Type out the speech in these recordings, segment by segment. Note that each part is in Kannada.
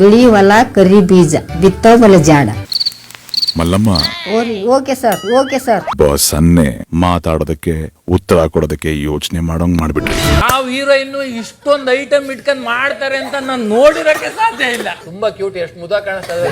ಬಿಳಿ ಹೊಲ ಕರಿ ಬೀಜ ಬಿತ್ತೋ ಬಲ ಜಾಡ. Mallamma. Okay sir okay sir. Boss ಅನ್ನೆ ಮಾತಾಡೋದಕ್ಕೆ ಉತ್ತರ ಕೊಡೋದಕ್ಕೆ ಯೋಚನೆ ಮಾಡೋಂಗ್ ಮಾಡ್ಬಿಟ್ರಿ. ಹೀರೋ ಹೀರೋಯಿನ್ ಇಷ್ಟೊಂದು ಐಟಮ್ ಇಟ್ಕೊಂಡ್ ಮಾಡ್ತಾರೆ ಅಂತ ನಾನು ನೋಡಿರಕ್ಕೆ ಸಾಧ್ಯ ಇಲ್ಲ. ತುಂಬಾ ಕ್ಯೂಟ್ ಎಷ್ಟು ಮುದ ಕಾಣಿಸ್ತದೆ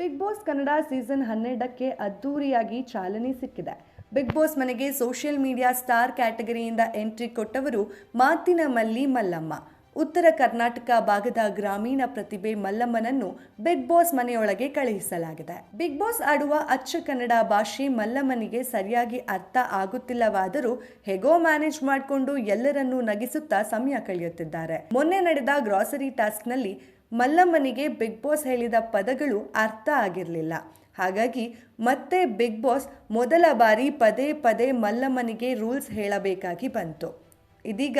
ಬಿಗ್ ಬಾಸ್ ಕನ್ನಡ ಸೀಸನ್ ಹನ್ನೆರಡಕ್ಕೆ ಅದ್ದೂರಿಯಾಗಿ ಚಾಲನೆ ಸಿಕ್ಕಿದೆ. ಬಿಗ್ ಬಾಸ್ ಮನೆಗೆ ಸೋಷಿಯಲ್ ಮೀಡಿಯಾ ಸ್ಟಾರ್ ಕ್ಯಾಟಗರಿಯಿಂದ ಎಂಟ್ರಿ ಕೊಟ್ಟವರು ಮಾತಿನ ಮಲ್ಲಿ ಮಲ್ಲಮ್ಮ. ಉತ್ತರ ಕರ್ನಾಟಕ ಭಾಗದ ಗ್ರಾಮೀಣ ಪ್ರತಿಭೆ ಮಲ್ಲಮ್ಮನನ್ನು ಬಿಗ್ ಬಾಸ್ ಮನೆಯೊಳಗೆ ಕಳುಹಿಸಲಾಗಿದೆ. ಬಿಗ್ ಬಾಸ್ ಆಡುವ ಅಚ್ಚ ಕನ್ನಡ ಭಾಷೆ ಮಲ್ಲಮ್ಮನಿಗೆ ಸರಿಯಾಗಿ ಅರ್ಥ ಆಗುತ್ತಿಲ್ಲವಾದರೂ ಹೇಗೋ ಮ್ಯಾನೇಜ್ ಮಾಡಿಕೊಂಡು ಎಲ್ಲರನ್ನೂ ನಗಿಸುತ್ತಾ ಸಮಯ ಕಳೆಯುತ್ತಿದ್ದಾರೆ. ಮೊನ್ನೆ ನಡೆದ ಗ್ರಾಸರಿ ಟಾಸ್ಕ್ನಲ್ಲಿ ಮಲ್ಲಮ್ಮನಿಗೆ ಬಿಗ್ ಬಾಸ್ ಹೇಳಿದ ಪದಗಳು ಅರ್ಥ ಆಗಿರಲಿಲ್ಲ. ಹಾಗಾಗಿ ಮತ್ತೆ ಬಿಗ್ ಬಾಸ್ ಮೊದಲ ಬಾರಿ ಪದೇ ಪದೇ ಮಲ್ಲಮ್ಮನಿಗೆ ರೂಲ್ಸ್ ಹೇಳಬೇಕಾಗಿ ಬಂತು. ಇದೀಗ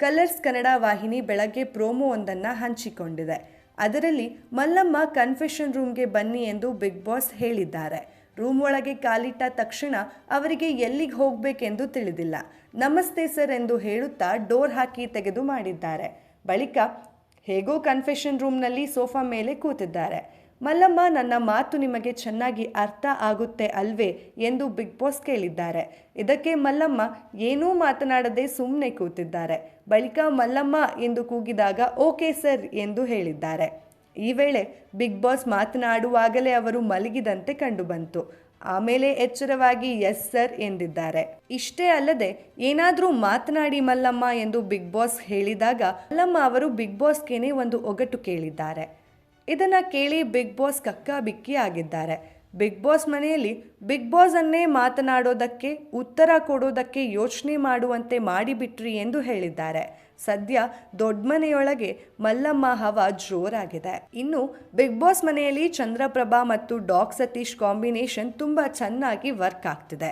ಕಲರ್ಸ್ ಕನ್ನಡ ವಾಹಿನಿ ಬೆಳಗ್ಗೆ ಪ್ರೋಮೋ ಒಂದನ್ನು ಹಂಚಿಕೊಂಡಿದೆ. ಅದರಲ್ಲಿ ಮಲ್ಲಮ್ಮ ಕನ್ಫೆಷನ್ ರೂಮ್ಗೆ ಬನ್ನಿ ಎಂದು ಬಿಗ್ ಬಾಸ್ ಹೇಳಿದ್ದಾರೆ. ರೂಮ್ ಒಳಗೆ ಕಾಲಿಟ್ಟ ತಕ್ಷಣ ಅವರಿಗೆ ಎಲ್ಲಿಗೆ ಹೋಗಬೇಕೆಂದು ತಿಳಿದಿಲ್ಲ. ನಮಸ್ತೆ ಸರ್ ಎಂದು ಹೇಳುತ್ತಾ ಡೋರ್ ಹಾಕಿ ತೆಗೆದು ಮಾಡಿದ್ದಾರೆ. ಬಳಿಕ ಹೇಗೋ ಕನ್ಫೆಷನ್ ರೂಮ್ನಲ್ಲಿ ಸೋಫಾ ಮೇಲೆ ಕೂತಿದ್ದಾರೆ. ಮಲ್ಲಮ್ಮ, ನನ್ನ ಮಾತು ನಿಮಗೆ ಚೆನ್ನಾಗಿ ಅರ್ಥ ಆಗುತ್ತೆ ಅಲ್ವೇ ಎಂದು ಬಿಗ್ ಬಾಸ್ ಕೇಳಿದ್ದಾರೆ. ಇದಕ್ಕೆ ಮಲ್ಲಮ್ಮ ಏನೂ ಮಾತನಾಡದೆ ಸುಮ್ಮನೆ ಕೂತಿದ್ದಾರೆ. ಬಳಿಕ ಮಲ್ಲಮ್ಮ ಎಂದು ಕೂಗಿದಾಗ, ಓಕೆ ಸರ್ ಎಂದು ಹೇಳಿದ್ದಾರೆ. ಈ ವೇಳೆ ಬಿಗ್ ಬಾಸ್ ಮಾತನಾಡುವಾಗಲೇ ಅವರು ಮಲಗಿದಂತೆ ಕಂಡುಬಂತು. ಆಮೇಲೆ ಎಚ್ಚರವಾಗಿ, ಎಸ್ ಸರ್ ಎಂದಿದ್ದಾರೆ. ಇಷ್ಟೇ ಅಲ್ಲದೆ, ಏನಾದರೂ ಮಾತನಾಡಿ ಮಲ್ಲಮ್ಮ ಎಂದು ಬಿಗ್ ಬಾಸ್ ಹೇಳಿದಾಗ, ಮಲ್ಲಮ್ಮ ಅವರು ಬಿಗ್ ಬಾಸ್ಗೇನೆ ಒಂದು ಒಗಟು ಕೇಳಿದ್ದಾರೆ. ಇದನ್ನ ಕೇಳಿ ಬಿಗ್ ಬಾಸ್ ಕಕ್ಕಾಬಿಕ್ಕಿ ಆಗಿದ್ದಾರೆ. ಬಿಗ್ ಬಾಸ್ ಮನೆಯಲ್ಲಿ ಬಿಗ್ ಬಾಸ್ ಅನ್ನೇ ಮಾತನಾಡೋದಕ್ಕೆ, ಉತ್ತರ ಕೊಡೋದಕ್ಕೆ ಯೋಚನೆ ಮಾಡುವಂತೆ ಮಾಡಿಬಿಟ್ರಿ ಎಂದು ಹೇಳಿದ್ದಾರೆ. ಸದ್ಯ ದೊಡ್ಡ ಮನೆಯೊಳಗೆ ಮಲ್ಲಮ್ಮ ಹವ ಜೋರಾಗಿದೆ. ಇನ್ನು ಬಿಗ್ ಬಾಸ್ ಮನೆಯಲ್ಲಿ ಚಂದ್ರಪ್ರಭಾ ಮತ್ತು ಡಾಗ್ ಸತೀಶ್ ಕಾಂಬಿನೇಷನ್ ತುಂಬ ಚೆನ್ನಾಗಿ ವರ್ಕ್ ಆಗ್ತಿದೆ.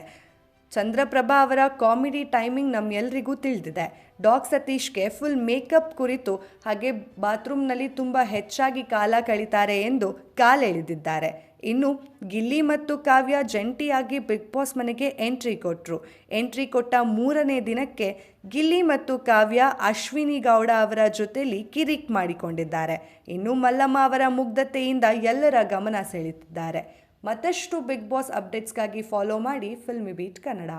ಚಂದ್ರಪ್ರಭಾ ಅವರ ಕಾಮಿಡಿ ಟೈಮಿಂಗ್ ನಮ್ಮೆಲ್ಲರಿಗೂ ತಿಳಿದಿದೆ. ಡಾಕ್ ಸತೀಶ್ಗೆ ಫುಲ್ ಮೇಕಪ್ ಕುರಿತು ಹಾಗೆ ಬಾತ್ರೂಮ್ನಲ್ಲಿ ತುಂಬ ಹೆಚ್ಚಾಗಿ ಕಾಲ ಕಳೀತಾರೆ ಎಂದು ಕಾಲೆಳೆದಿದ್ದಾರೆ ಇನ್ನು ಗಿಲ್ಲಿ ಮತ್ತು ಕಾವ್ಯ ಜಂಟಿಯಾಗಿ ಬಿಗ್ ಬಾಸ್ ಮನೆಗೆ ಎಂಟ್ರಿ ಕೊಟ್ಟರು ಎಂಟ್ರಿ ಕೊಟ್ಟ ಮೂರನೇ ದಿನಕ್ಕೆ ಗಿಲ್ಲಿ ಮತ್ತು ಕಾವ್ಯ ಅಶ್ವಿನಿ ಗೌಡ ಅವರ ಜೊತೆಯಲ್ಲಿ ಕಿರಿಕ್ ಮಾಡಿಕೊಂಡಿದ್ದಾರೆ. ಇನ್ನು ಮಲ್ಲಮ್ಮ ಅವರ ಮುಗ್ಧತೆಯಿಂದ ಎಲ್ಲರ ಗಮನ ಸೆಳೆದಿದ್ದಾರೆ. ಮತ್ತಷ್ಟು ಬಿಗ್ ಬಾಸ್ ಅಪ್ಡೇಟ್ಸ್ಗಾಗಿ ಫಾಲೋ ಮಾಡಿ ಫಿಲ್ಮಿ ಬೀಟ್ ಕನ್ನಡ